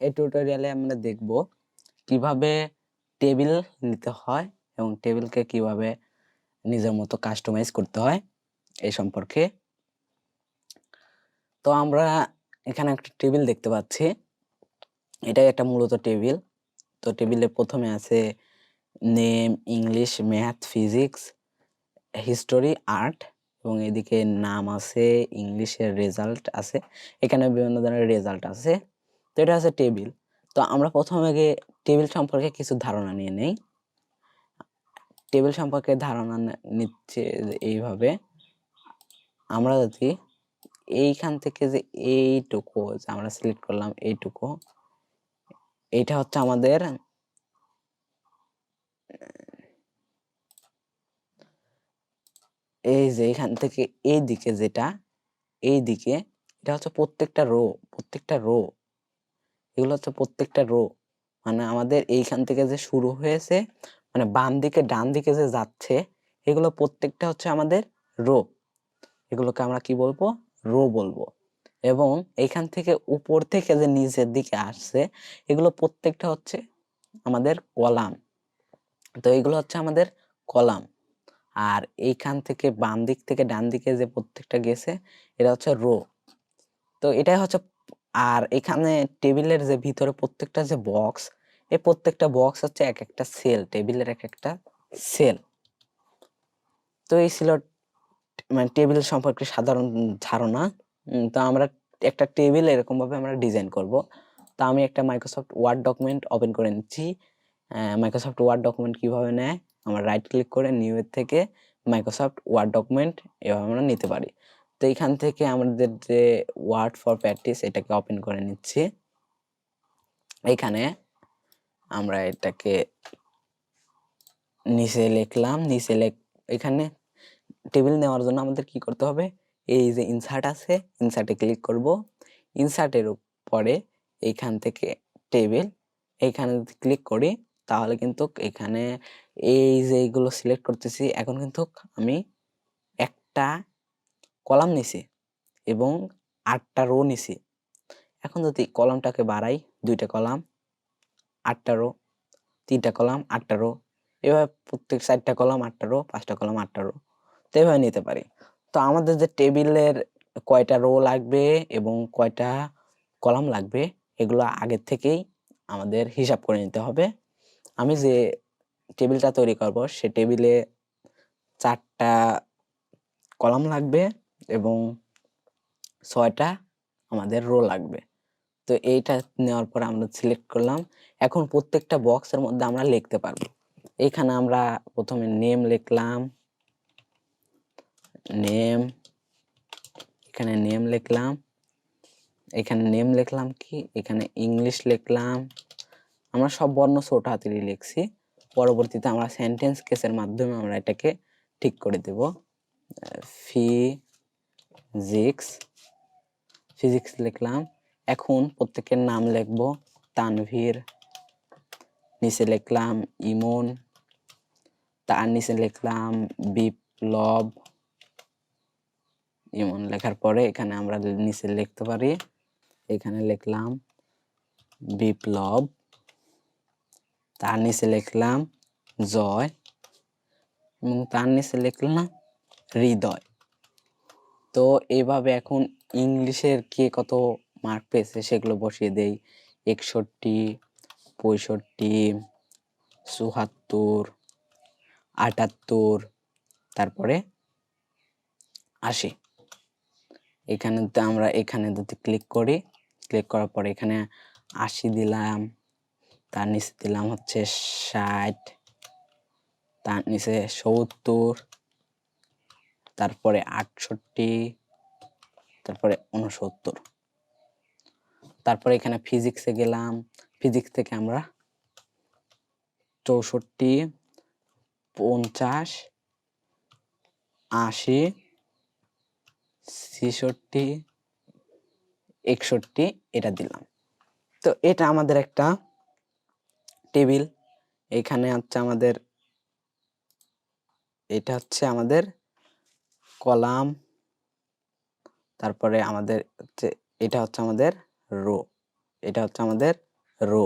এই টিউটোরিয়ালে আমরা দেখব কীভাবে টেবিল নিতে হয় এবং টেবিলকে কীভাবে নিজের মতো কাস্টমাইজ করতে হয় এই সম্পর্কে। তো আমরা এখানে একটা টেবিল দেখতে পাচ্ছি। এটাই একটা মূলত টেবিল তো টেবিলে প্রথমে আছে name English math physics history art এবং এদিকে নাম আছে ইংলিশের রেজাল্ট আছে। এখানে বিভিন্ন ধরনের রেজাল্ট আছে। তো এটা আছে টেবিল। তো আমরা প্রথমে আগে টেবিল সম্পর্কে কিছু ধারণা নিয়ে নেই। টেবিল সম্পর্কে ধারণা নিচ্ছে এইভাবে। আমরা যদি এইখান থেকে যে এইটুকু যে আমরা সিলেক্ট করলাম এইটুকু, এইটা হচ্ছে আমাদের, এই যে এখান থেকে এই দিকে যেটা এই দিকে এটা হচ্ছে প্রত্যেকটা রো প্রত্যেকটা রো এগুলো হচ্ছে প্রত্যেকটা রো মানে আমাদের এইখান থেকে যে শুরু হয়েছে মানে বাম দিকে, ডান দিকে যে যাচ্ছে, এগুলো প্রত্যেকটা হচ্ছে আমাদের রো এগুলোকে আমরা কি বলব? রো বলব। এবং এইখান থেকে উপর থেকে যে নিচের দিকে আসছে, এগুলো প্রত্যেকটা হচ্ছে আমাদের কলাম তো এগুলো হচ্ছে আমাদের কলাম আর এইখান থেকে বাম দিক থেকে ডান দিকে যে প্রত্যেকটা গেছে, এটা হচ্ছে রো তো এটাই হচ্ছে আর এখানে টেবিলের যে ভিতরে প্রত্যেকটা যে বক্স এই প্রত্যেকটা বক্স হচ্ছে এক একটা সেল টেবিলের এক একটা সেল তো এই ছিল মানে টেবিল সম্পর্কে সাধারণ ধারণা। তো আমরা একটা টেবিল এরকমভাবে আমরা ডিজাইন করব। তো আমি একটা মাইক্রোসফট ওয়ার্ড ডকুমেন্ট ওপেন করে নিচ্ছি। মাইক্রোসফট ওয়ার্ড ডকুমেন্ট কীভাবে নেয়? আমরা রাইট ক্লিক করে নিউ থেকে মাইক্রোসফট ওয়ার্ড ডকুমেন্ট এভাবে আমরা নিতে পারি। তো এখান থেকে আমাদের যে ওয়ার্ড ফর প্র্যাকটিস এটাকে ওপেন করে নিচ্ছি। এইখানে আমরা এটাকে নিচে লিখলাম, নিচে লেখ, এখানে টেবিল নেওয়ার জন্য আমাদের কি করতে হবে? এই যে ইনসার্ট আছে ইনসার্টে ক্লিক করব। ইনসার্টের পরে এইখান থেকে টেবিল এইখানে যদি ক্লিক করি, তাহলে কিন্তু এখানে এই যে এইগুলো সিলেক্ট করতেছি, এখন কিন্তু আমি একটা কলাম নিছি এবং আটটা রো নিছি। এখন যদি কলামটাকে বাড়াই, দুইটা কলাম, আটটা রো তিনটা কলাম, আটটা রো এভাবে প্রত্যেক চারটা কলাম আটটা রো পাঁচটা কলাম আটটা রো তো এভাবে নিতে পারি। তো আমাদের যে টেবিলের কয়টা রো লাগবে এবং কয়টা কলাম লাগবে, এগুলো আগের থেকেই আমাদের হিসাব করে নিতে হবে। আমি যে টেবিলটা তৈরি করব, সে টেবিলে চারটা কলাম লাগবে এবং ছয়টা আমাদের রো লাগবে। তো এইটা নেওয়ার পর আমরা সিলেক্ট করলাম। এখন প্রত্যেকটা বক্সের মধ্যে আমরা লিখতে পারব। এইখানে আমরা প্রথমে নেম লিখলাম। নেম এখানে নেম লিখলাম। এখানে নেম লিখলাম কি? এখানে ইংলিশ লিখলাম। আমরা সব বর্ণ ছোট হাতেরই লিখছি। পরবর্তীতে আমরা সেন্টেন্স কেসের মাধ্যমে আমরা এটাকে ঠিক করে দেব। ফিজিক্স ফিজিক্স লিখলাম। এখন প্রত্যেকের নাম লিখব। তানভীর, নিচে লিখলাম ইমন, তার নিচে লিখলাম বিপ্লব। ইমন লেখার পরে এখানে আমরা নিচে লিখতে পারি। এখানে লিখলাম বিপ্লব। তার নিচে লিখলাম জয়। এবং তার নিচে লিখলাম হৃদয়। তো এভাবে এখন ইংলিশের কে কত মার্ক পেয়েছে সেগুলো বসিয়ে দেই। একষট্টি, পঁয়ষট্টি চুহাত্তর আটাত্তর, তারপরে আশি। এখানে তো আমরা এখানে যদি ক্লিক করি ক্লিক করার পরে এখানে আশি দিলাম, তার নিচে দিলাম হচ্ছে ষাট, তার নিচে সত্তর তারপরে আটষট্টি, তারপরে উনসত্তর তারপরে এখানে ফিজিক্সে গেলাম। ফিজিক্স থেকে আমরা চৌষট্টি, পঞ্চাশ, আশি, ছেষট্টি, একষট্টি এটা দিলাম। তো এটা আমাদের একটা টেবিল এখানে হচ্ছে আমাদের, এটা হচ্ছে আমাদের কলাম, তারপরে আমাদের হচ্ছে, এটা হচ্ছে আমাদের রো, এটা হচ্ছে আমাদের রো।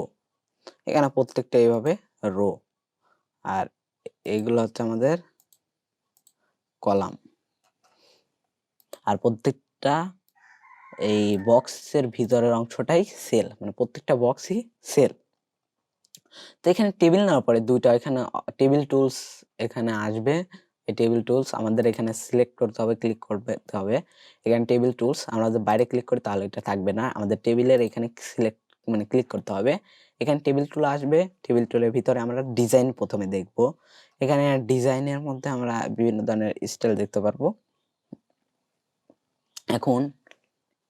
এখানে প্রত্যেকটা এইভাবে রো। আর এইগুলো হচ্ছে আমাদের কলাম। আর প্রত্যেকটা এই বক্সের ভিতরের অংশটাই সেল মানে প্রত্যেকটা বক্সই সেল। তো এখানে টেবিল নেওয়ার পরে দুইটা, এখানে টেবিল টুলস এখানে আসবে। এই টেবিল টুলস আমাদের এখানে সিলেক্ট করতে হবে ক্লিক করতে হবে। এখানে টেবিল টুলস আমরা যদি বাইরে ক্লিক করি তাহলে এটা থাকবে না। আমাদের টেবিলের এখানে সিলেক্ট মানে ক্লিক করতে হবে। এখানে টেবিল টুল আসবে টেবিল টুলের ভিতরে আমরা ডিজাইন প্রথমে দেখব। এখানে ডিজাইনের মধ্যে আমরা বিভিন্ন ধরনের স্টাইল দেখতে পারব। এখন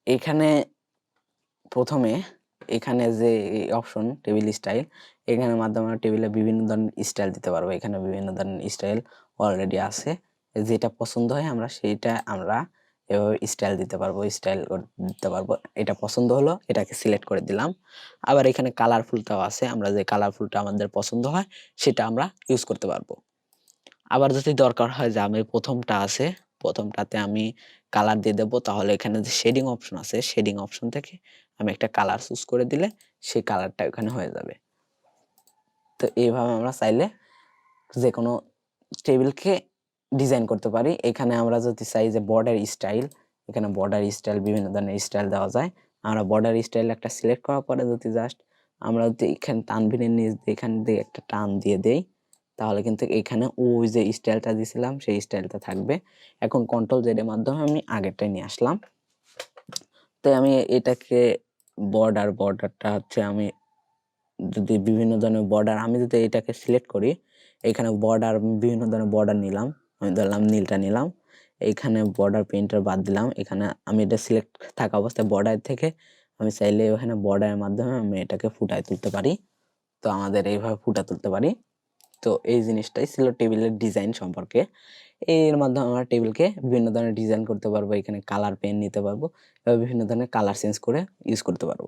এখানে প্রথমে এখানে যে অপশন টেবিল স্টাইল এখানের মাধ্যমে আমরা টেবিলে বিভিন্ন ধরনের স্টাইল দিতে পারব। এখানে বিভিন্ন ধরনের স্টাইল অলরেডি আছে। যেটা পছন্দ হয় আমরা সেইটা আমরা এভাবে স্টাইল দিতে পারব স্টাইল দিতে পারব। এটা পছন্দ হলো, এটাকে সিলেক্ট করে দিলাম। আবার এখানে কালারফুলটাও আছে, আমরা যে কালারফুলটা আমাদের পছন্দ হয়, সেটা আমরা ইউজ করতে পারব। আবার যদি দরকার হয় যে আমি প্রথমটা আছে, প্রথমটাতে আমি কালার দিয়ে দেবো, তাহলে এখানে যে শেডিং অপশন আছে শেডিং অপশন থেকে আমি একটা কালার চুজ করে দিলে সেই কালারটা ওখানে হয়ে যাবে। তো এইভাবে আমরা চাইলে যে কোনো টেবিলকে ডিজাইন করতে পারি। এখানে আমরা যদি চাই যে বর্ডার স্টাইল এখানে বর্ডার স্টাইল বিভিন্ন ধরনের স্টাইল দেওয়া যায়। আমরা বর্ডার স্টাইল একটা সিলেক্ট করার পরে যদি জাস্ট আমরা যদি এখানে তানভিনের নিচ দিয়ে, এখান দিয়ে একটা টান দিয়ে দেই, তাহলে কিন্তু এখানে ওই যে স্টাইলটা দিয়েছিলাম সেই স্টাইলটা থাকবে। এখন কন্ট্রোল জেডের মাধ্যমে আমি আগেরটাই নিয়ে আসলাম। তো আমি এটাকে বর্ডার বর্ডারটা হচ্ছে আমি যদি বিভিন্ন ধরনের বর্ডার আমি যদি এটাকে সিলেক্ট করি, এখানে বর্ডার বিভিন্ন ধরনের বর্ডার নিলাম, আমি ধরলাম নীলটা নিলাম এইখানে বর্ডার পেন্টার বাদ দিলাম, এখানে আমি এটা সিলেক্ট থাকা অবস্থায় বর্ডার থেকে আমি চাইলে ওখানে বর্ডারের মাধ্যমে আমি এটাকে ফুটায় তুলতে পারি। তো আমাদের এইভাবে ফুটা তুলতে পারি। তো এই জিনিসটাই ছিল টেবিলের ডিজাইন সম্পর্কে। এর মাধ্যমে আমরা টেবিলকে বিভিন্ন ধরনের ডিজাইন করতে পারব, এখানে কালার পেন নিতে পারব বিভিন্ন ধরনের কালার চেঞ্জ করে ইউজ করতে পারব।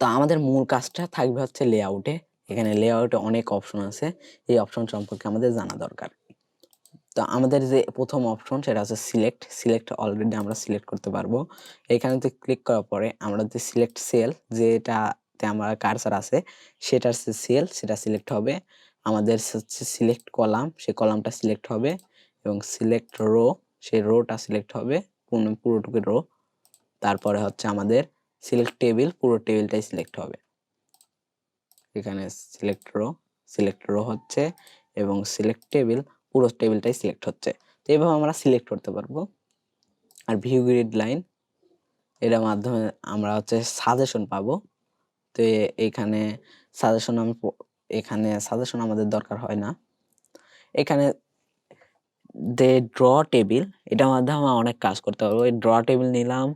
তো আমাদের মূল কাজটা থাকবে হচ্ছে লেআউটে এখানে লেআউটে অনেক অপশন আছে। এই অপশন সম্পর্কে আমাদের জানা দরকার। তো আমাদের যে প্রথম অপশন সেটা হচ্ছে সিলেক্ট সিলেক্ট অলরেডি আমরা সিলেক্ট করতে পারব। এখানেতে ক্লিক করার পরে আমরা যে সিলেক্ট সেল যেটাতে আমার কারসার আছে, সেটার সেল সেটা সিলেক্ট হবে। আমাদের হচ্ছে সিলেক্ট কলাম সেই কলামটা সিলেক্ট হবে এবং সিলেক্ট রো সেই রোটা সিলেক্ট হবে। পুরো পুরোটুকু রো তারপরে হচ্ছে আমাদের সিলেক্ট টেবিল পুরো টেবিলটাই সিলেক্ট হবে। এখানে সিলেক্ট রো সিলেক্ট রো হচ্ছে এবং সিলেক্ট টেবিল পুরো টেবিলটাই সিলেক্ট হচ্ছে। তো এইভাবে আমরা সিলেক্ট করতে পারব। আর ভিউ গ্রিড লাইন এটার মাধ্যমে আমরা হচ্ছে সাজেশন পাবো। তো এখানে সাজেশন আমি, এখানে সাজেশন আমাদের দরকার হয় না। এখানে দে ড্র টেবিল এটার মাধ্যমে আমরা অনেক কাজ করতে পারব। এই ড্র টেবিল নিলাম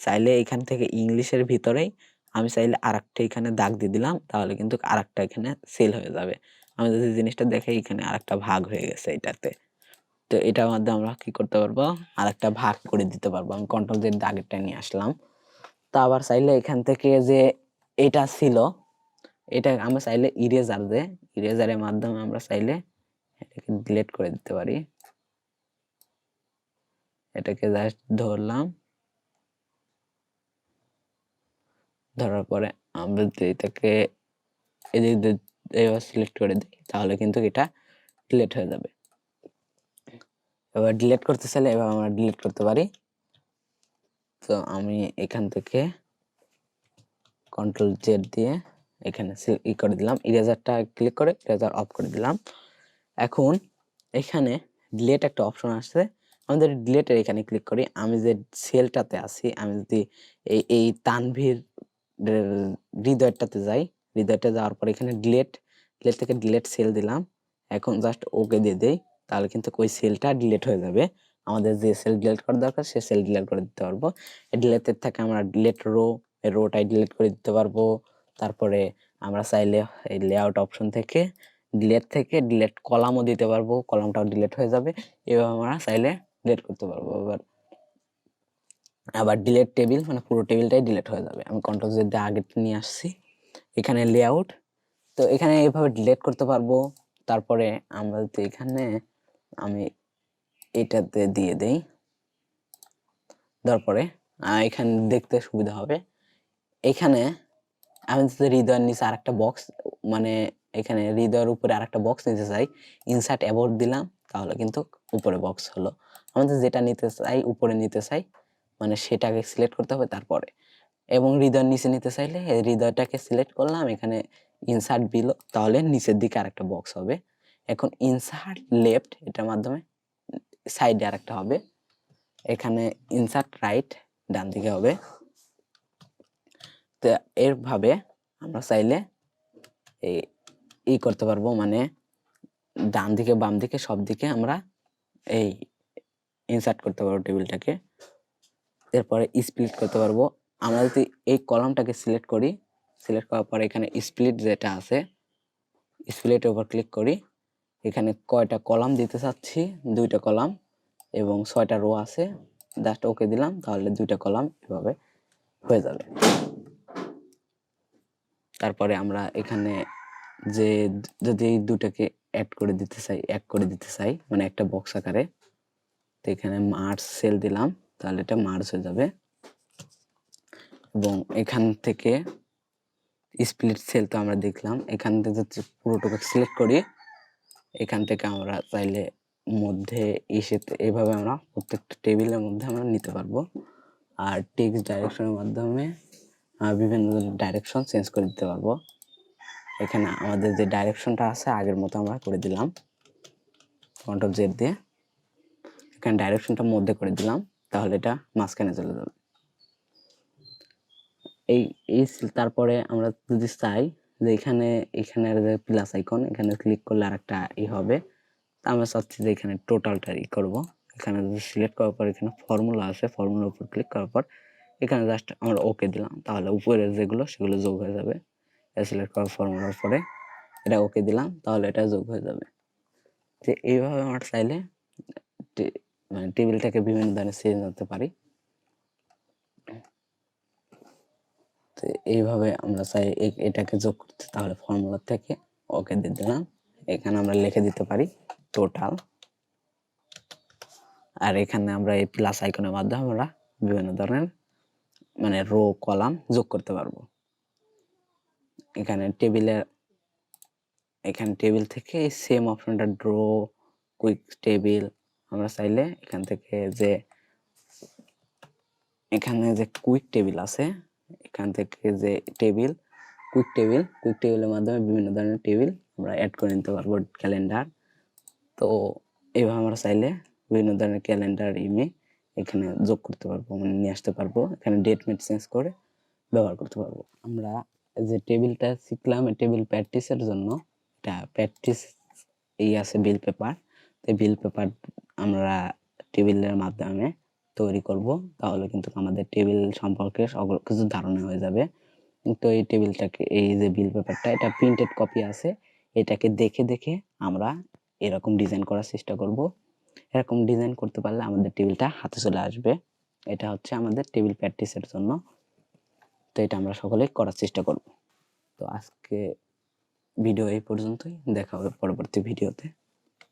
চাইলে এখান থেকে ইংলিশের ভিতরেই আমি চাইলে আরেকটা এখানে দাগ দিয়ে দিলাম, তাহলে কিন্তু আরেকটা এখানে সেল হয়ে যাবে। আমি যদি জিনিসটা দেখে এখানে আরেকটা ভাগ হয়ে গেছে এটাতে। তো এটার মাধ্যমে আমরা কি করতে পারব? আরেকটা ভাগ করে দিতে পারব। আমি কন্ট্রোল জেড দাগেরটা নিয়ে আসলাম। তা আবার চাইলে এখান থেকে যে এটা ছিল, এটা আমরা চাইলে ইরেজার দে। ইরেজারের মাধ্যমে আমরা চাইলে এটাকে ডিলেট করে দিতে পারি। এটাকে জাস্ট ধরলাম। ধরার পরে আমরা যদি এটাকে এদিক এবার সিলেক্ট করে দিই, তাহলে কিন্তু এটা ডিলিট হয়ে যাবে। এবার ডিলেট করতে চাইলে এবার আমরা ডিলিট করতে পারি। তো আমি এখান থেকে কন্ট্রোল জেড দিয়ে এখানে ই করে দিলাম ইরেজারটা ক্লিক করে ইরেজার অফ করে দিলাম। এখন এখানে ডিলেট একটা অপশন আসছে আমাদের ডিলেটের এখানে ক্লিক করি, আমি যে সেলটাতে আছি, আমি যদি এই এই তানভীর হৃদয়টাতে যাই। হৃদয়টা যাওয়ার পর এখানে ডিলেট ডিলেট থেকে ডিলেট সেল দিলাম। এখন জাস্ট ওকে দিয়ে দেই, তাহলে কিন্তু ওই সেলটা ডিলেট হয়ে যাবে। আমাদের যে সেল ডিলেট করা দরকার, সে সেল ডিলেট করে দিতে পারব। ডিলেটের থেকে আমরা ডিলেট রো রোটাই ডিলেট করে দিতে পারব। তারপরে আমরা চাইলে এই লেআউট অপশন থেকে ডিলেট থেকে ডিলেট কলামও দিতে পারব। কলামটাও ডিলেট হয়ে যাবে। এভাবে আমরা চাইলে ডিলেট করতে পারব। এবার আবার ডিলেট টেবিল মানে পুরো টেবিলটাই ডিলেট হয়ে যাবে। আমি কন্ট্রোল জেড আগেরটা নিয়ে আসছি। এখানে লেআউট তো এখানে এইভাবে ডিলেট করতে পারব। তারপরে আমরা যদি এখানে আমি এটাতে দিয়ে দেই, তারপরে এখানে দেখতে সুবিধা হবে। এখানে আমি যদি হৃদয়ের নিচে আরেকটা বক্স মানে এখানে হৃদয়ের উপরে আরেকটা বক্স নিতে চাই ইনসার্ট অ্যাবোর্ড দিলাম, তাহলে কিন্তু উপরে বক্স হলো। আমাদের যেটা নিতে চাই, উপরে নিতে চাই মানে সেটাকে সিলেক্ট করতে হবে তারপরে। এবং হৃদয়ের নিচে নিতে চাইলে হৃদয়টাকে সিলেক্ট করলাম, এখানে ইনসার্ট বিলো তাহলে নিচের দিকে আরেকটা বক্স হবে। এখন ইনসার্ট লেফট এটার মাধ্যমে সাইডে আরেকটা হবে। এখানে ইনসার্ট রাইট ডান দিকে হবে। তো এরভাবে আমরা চাইলে এই, ই করতে পারব মানে ডান দিকে, বাম দিকে, সব দিকে আমরা এই ইনসার্ট করতে পারব টেবিলটাকে এরপরে স্প্লিট করতে পারব। আমরা যদি এই কলামটাকে সিলেক্ট করি সিলেক্ট করার পরে এখানে স্প্লিট যেটা আছে স্প্লিটের উপর ক্লিক করি। এখানে কয়টা কলাম দিতে চাচ্ছি? দুইটা কলাম এবং ছয়টা রো আছে। জাস্ট ওকে দিলাম, তাহলে দুইটা কলাম এভাবে হয়ে যাবে। তারপরে আমরা এখানে যে যদি এই দুটাকে অ্যাড করে দিতে চাই এক করে দিতে চাই মানে একটা বক্স আকারে, তো এখানে মার্চ সেল দিলাম। তাহলে এটা মার্চ হয়ে যাবে। এবং এখান থেকে স্প্লিট সেল তো আমরা দেখলাম, এখান থেকে পুরোটুকু সিলেক্ট করি, এখান থেকে আমরা চাইলে মধ্যে এসে এভাবে আমরা প্রত্যেকটা টেবিলের মধ্যে আমরা নিতে পারব। আর টেক্সট ডাইরেকশনের মাধ্যমে বিভিন্ন ডাইরেকশন চেঞ্জ করে দিতে পারব। এখানে আমাদের যে ডাইরেকশনটা আছে, আগের মতো আমরা করে দিলাম। কন্ট্রোল জেড দিয়ে। এখানে ডাইরেকশনটা মধ্যে করে দিলাম। তাহলে এটা মাঝখানে চলে যাবে। এই এই তারপরে আমরা যদি চাই যে এখানে এখানে যে প্লাস আইকন এখানে ক্লিক করলে আর একটা ই হবে। তা আমরা চাচ্ছি যে এখানে টোটালটা ই করব। এখানে যদি সিলেক্ট করার পর এখানে ফর্মুলা আছে ফর্মুলার উপর ক্লিক করার পর এখানে জাস্ট আমরা ওকে দিলাম। তাহলে উপরে যেগুলো, সেগুলো যোগ হয়ে যাবে। সিলেক্ট করার ফর্মুলার পরে এটা ওকে দিলাম। তাহলে এটা যোগ হয়ে যাবে। যে এইভাবে আমরা চাইলে মানে টেবিলটাকে বিভিন্ন ধরনের চেঞ্জ করতে পারি। তো এইভাবে আমরা চাই এটাকে যোগ করতে, তাহলে ফর্মুলা থেকে ওকে দিয়ে দিলাম। এখানে আমরা লিখে দিতে পারি টোটাল আর এখানে আমরা এই প্লাস আইকনের মাধ্যমে আমরা বিভিন্ন ধরনের মানে রো কলাম যোগ করতে পারব। এখানে টেবিলের এখানে টেবিল থেকে সেম অপশনটা ড্র কুইক টেবিল আমরা চাইলে এখান থেকে যে এখানে যে কুইক টেবিল আছে, এখান থেকে যে টেবিল কুইক টেবিল কুইক টেবিলের মাধ্যমে বিভিন্ন ধরনের টেবিল আমরা অ্যাড করে নিতে পারব ক্যালেন্ডার তো এইভাবে আমরা চাইলে বিভিন্ন ধরনের ক্যালেন্ডার ইমে এখানে যোগ করতে পারব মানে নিয়ে আসতে পারব, এখানে ডেট মেট চেঞ্জ করে ব্যবহার করতে পারব। আমরা যে টেবিলটা শিখলাম টেবিল প্র্যাকটিসের জন্য, এটা প্র্যাকটিস এই আছে বিল পেপার তো বিল পেপার আমরা টেবিলের মাধ্যমে তৈরি করব, তাহলে কিন্তু আমাদের টেবিল সম্পর্কে সকল কিছু ধারণা হয়ে যাবে। তো এই টেবিলটাকে এই যে বিল পেপারটা এটা প্রিন্টেড কপি আছে, এটাকে দেখে দেখে আমরা এরকম ডিজাইন করার চেষ্টা করব। এরকম ডিজাইন করতে পারলে আমাদের টেবিলটা হাতে চলে আসবে। এটা হচ্ছে আমাদের টেবিল প্র্যাকটিসের জন্য। তো এটা আমরা সকলেই করার চেষ্টা করব। তো আজকে ভিডিও এই পর্যন্তই। দেখা হবে পরবর্তী ভিডিওতে